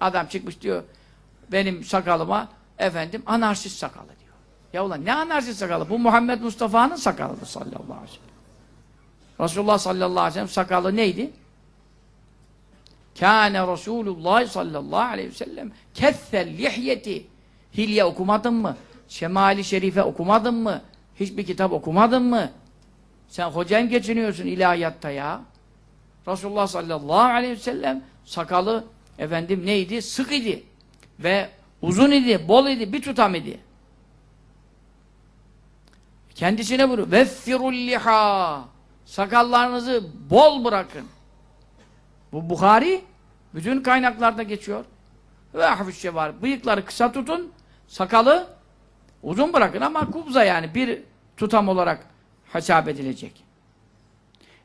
Adam çıkmış diyor benim sakalıma efendim anarşist sakalı diyor. Ya ulan ne anarşist sakalı? Bu Muhammed Mustafa'nın sakalıdır sallallahu aleyhi ve sellem. Resulullah sallallahu aleyhi ve sellem sakalı neydi? Kâne Resulullah sallallahu aleyhi ve sellem kessel lihyeti Hilye okumadın mı? Şemali Şerife okumadın mı? Hiçbir kitap okumadın mı? Sen hocayım geçiniyorsun ilahiyatta ya. Resulullah sallallahu aleyhi ve sellem sakalı efendim neydi? Sık idi. Ve uzun idi, bol idi, bir tutam idi. Kendisine buyuruyor. Veffirul liha. Sakallarınızı bol bırakın. Bu Bukhari bütün kaynaklarda geçiyor. Ve şey var. Bıyıkları kısa tutun, sakalı uzun bırakın ama kubza yani bir tutam olarak hesap edilecek.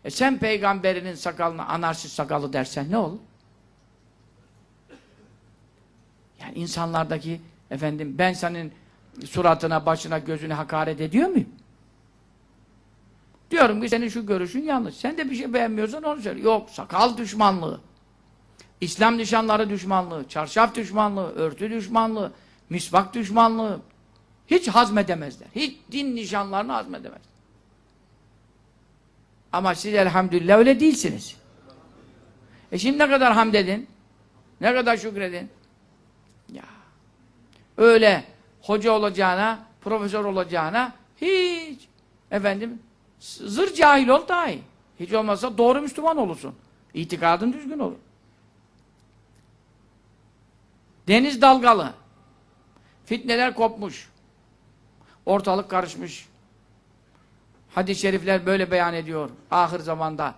E sen peygamberinin sakalına anarşist sakalı dersen ne olur? Yani insanlardaki efendim ben senin suratına, başına, gözüne hakaret ediyor muyum? Diyorum ki senin şu görüşün yanlış. Sen de bir şey beğenmiyorsan onu söyle. Yok, sakal düşmanlığı. İslam nişanları düşmanlığı, çarşaf düşmanlığı, örtü düşmanlığı, misvak düşmanlığı. Hiç hazmedemezler. Hiç din nişanlarını hazmedemez. Ama siz elhamdülillah öyle değilsiniz. E şimdi ne kadar hamd edin? Ne kadar şükredin? Öyle hoca olacağına, profesör olacağına hiç efendim zır cahil ol daha iyi. Hiç olmazsa doğru Müslüman olursun. İtikadın düzgün olur. Deniz dalgalı. Fitneler kopmuş. Ortalık karışmış. Hadis-i şerifler böyle beyan ediyor. Ahir zamanda